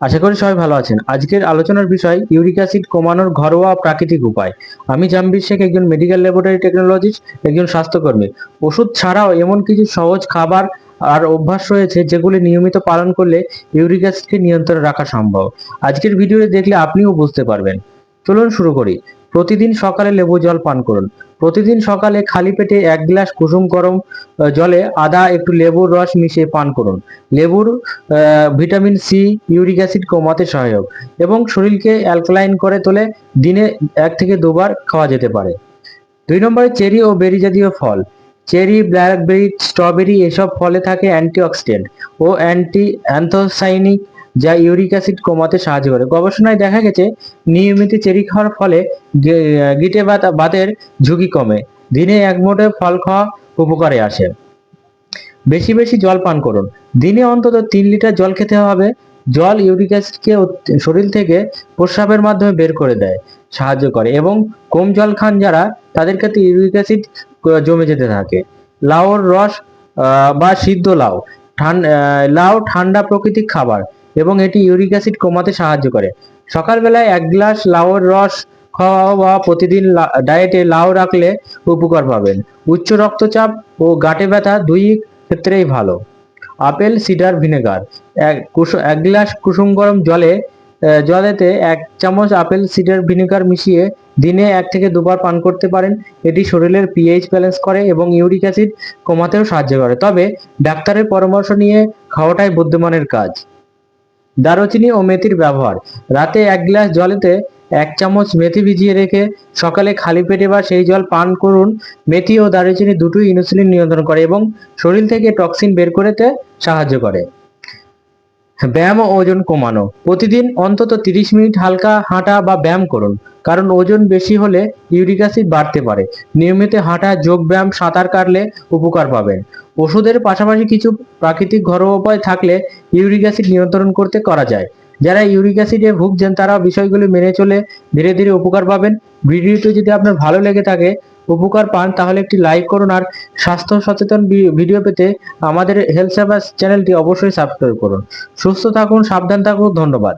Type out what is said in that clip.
আশা করি সবাই ভালো আছেন। আজকের আলোচনার বিষয় ইউরিক অ্যাসিড কমানোর ঘরোয়া প্রাকৃতিক উপায়। আমি জাম্বির শেখ, একজন মেডিকেল ল্যাবরেটরি টেকনোলজিস্ট, একজন স্বাস্থ্যকর্মী। ওষুধ ছাড়াও এমন কিছু সহজ খাবার আর অভ্যাস রয়েছে যেগুলি নিয়মিত পালন করলে ইউরিক অ্যাসিডকে নিয়ন্ত্রণে রাখা সম্ভব। আজকের ভিডিওটি দেখলে আপনিও বুঝতে পারবেন। চলুন শুরু করি। প্রতিদিন সকালে লেবু জল পান করুন। প্রতিদিন সকালে খালি পেটে এক গ্লাস কুসুম গরম জলে আদা একটু লেবুর রস মিশিয়ে পান করুন। লেবুর ভিটামিন সি, ইউরিক অ্যাসিড কমাতে সহায়ক এবং শরীরকে অ্যালকালাইন করে তোলে, দিনে এক থেকে দুবার খাওয়া যেতে পারে। দুই নম্বরে চেরি ও বেরি জাতীয় ফল। চেরি, ব্ল্যাকবেরি, স্ট্রবেরি এসব ফলে থাকে অ্যান্টিঅক্সিডেন্ট ও অ্যান্টি অ্যান্থোসাইনিক যা ইউরিক অ্যাসিড কমাতে সাহায্য করে। গবেষণায় দেখা গেছে, নিয়মিত চেরি খাওয়ার ফলে গিটে বাতের ঝুঁকি কমে। দিনে এক মোটে ফল খাওয়া উপকারে আসে। বেশি বেশি জল পান করুন। দিনে অন্তত তিন লিটার জল খেতে হবে। জল ইউরিক অ্যাসিডকে শরীর থেকে প্রস্রাবের মাধ্যমে বের করে দেয়, সাহায্য করে এবং কম জল খান যারা, তাদের ক্ষেত্রে ইউরিক অ্যাসিড জমে যেতে থাকে। লাউর রস বা সিদ্ধ লাউ। ঠান্ডা লাউ ঠান্ডা প্রকৃতিক খাবার। এবং এটি ইউরিক অ্যাসিড কমাতে সাহায্য করে। সকালবেলায় এক গ্লাস লাউর রস খাওয়া বা প্রতিদিন ডায়েটে লাউ রাখলে উপকার পাবেন। উচ্চ রক্তচাপ ও গাঁটে ব্যথা দুই ক্ষেত্রেই ভালো। Apple, cider, vinegar. এক এক গ্লাস কুসুম গরম জলে জলেতে এক চামচ আপেল, সিডার, ভিনেগার মিশিয়ে দিনে এক থেকে দুবার পান করতে পারেন। এটি শরীরের পিএইচ ব্যালেন্স করে এবং ইউরিক অ্যাসিড কমাতেও সাহায্য করে। তবে ডাক্তারের পরামর্শ নিয়ে খাওয়াটাই বুদ্ধিমানের কাজ। দারুচিনি ও মেথির ব্যবহার। রাতে এক গ্লাস জলেতে এক চামচ মেথি ভিজিয়ে রেখে সকালে খালি পেটে বা সেই জল পান করুন। মেথি ও দারুচিনি দুটোই ইনসুলিন নিয়ন্ত্রণ করে এবং শরীর থেকে টক্সিন বের করতে সাহায্য করে। ব্যায়াম ও ওজন কমানো। প্রতিদিন অন্তত তিরিশ মিনিট হালকা হাঁটা বা ব্যায়াম করুন, কারণ ওজন বেশি হলে ইউরিক অ্যাসিড বাড়তে পারে। নিয়মিত হাঁটা, যোগ ব্যায়াম, সাঁতার কাটলে উপকার পাবেন। ওষুধের পাশাপাশি কিছু প্রাকৃতিক ঘরোয়া উপায় থাকলে ইউরিক অ্যাসিড নিয়ন্ত্রণ করতে করা যায়। যারা ইউরিক অ্যাসিডে ভুগছেন তারা বিষয়গুলি মেনে চলে ধীরে ধীরে উপকার পাবেন। ভিডিওটি যদি আপনার ভালো লেগে থাকে উপকার পান, তাহলে একটি লাইক করুন আর স্বাস্থ্য সচেতন ভিডিও পেতে আমাদের হেলথ সেভার চ্যানেলটি অবশ্যই সাবস্ক্রাইব করুন। সুস্থ থাকুন, সাবধান থাকুন, ধন্যবাদ।